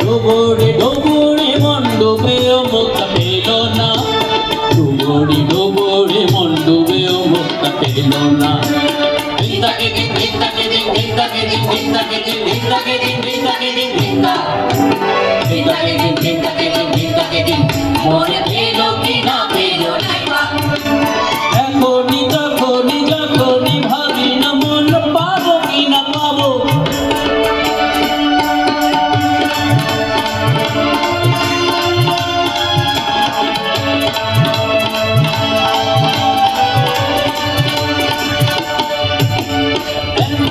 ডোবরে ডোবরে মণ্ডপে মুক্তা পেল না ডোবরে ডোবরে মণ্ডপে মুক্তা পেল না Thank you.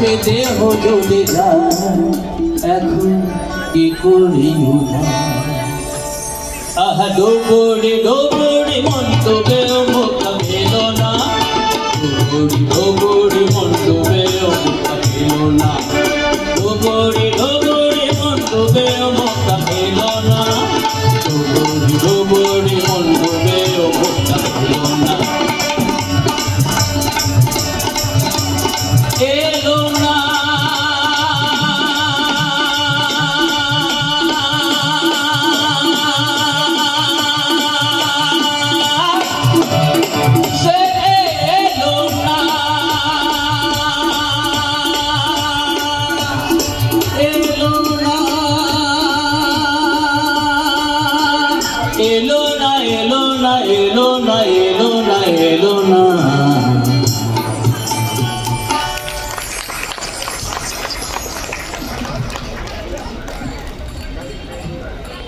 পেতে দেহ এখন কি করি আহা ডোবরে ডোবরে মন্তব্য মুখ না। ডোবরে ডোবরে এলো না এলো না এলো না।